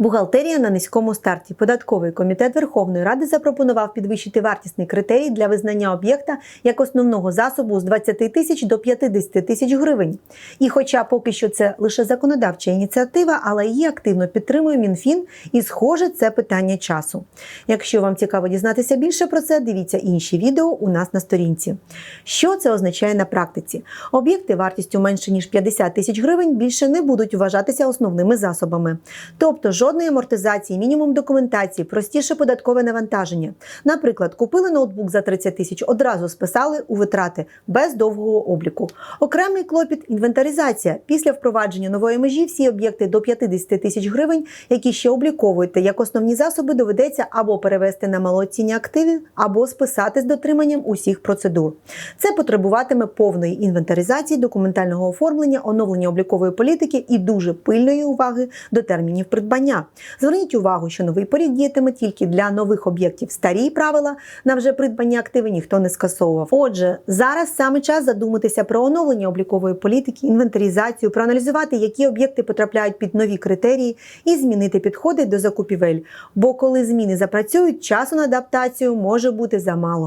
Бухгалтерія на низькому старті. Податковий комітет Верховної Ради запропонував підвищити вартісний критерій для визнання об'єкта як основного засобу з 20 тисяч до 50 тисяч гривень. І, хоча поки що це лише законодавча ініціатива, але її активно підтримує Мінфін, і схоже, це питання часу. Якщо вам цікаво дізнатися більше про це, дивіться інші відео у нас на сторінці. Що це означає на практиці? Об'єкти вартістю менше ніж 50 тисяч гривень більше не будуть вважатися основними засобами. Тобто жодної амортизації, мінімум документації, простіше податкове навантаження. Наприклад, купили ноутбук за 30 тисяч, одразу списали у витрати без довгого обліку. Окремий клопіт інвентаризація. Після впровадження нової межі всі об'єкти до 50 тисяч гривень, які ще обліковуєте як основні засоби, доведеться або перевести на малоцінні активи, або списати з дотриманням усіх процедур. Це потребуватиме повної інвентаризації, документального оформлення, оновлення облікової політики і дуже пильної уваги до термінів придбання. Зверніть увагу, що новий порядок діятиме тільки для нових об'єктів. Старі правила на вже придбані активи ніхто не скасовував. Отже, зараз саме час задуматися про оновлення облікової політики, інвентаризацію, проаналізувати, які об'єкти потрапляють під нові критерії, і змінити підходи до закупівель. Бо коли зміни запрацюють, часу на адаптацію може бути замало.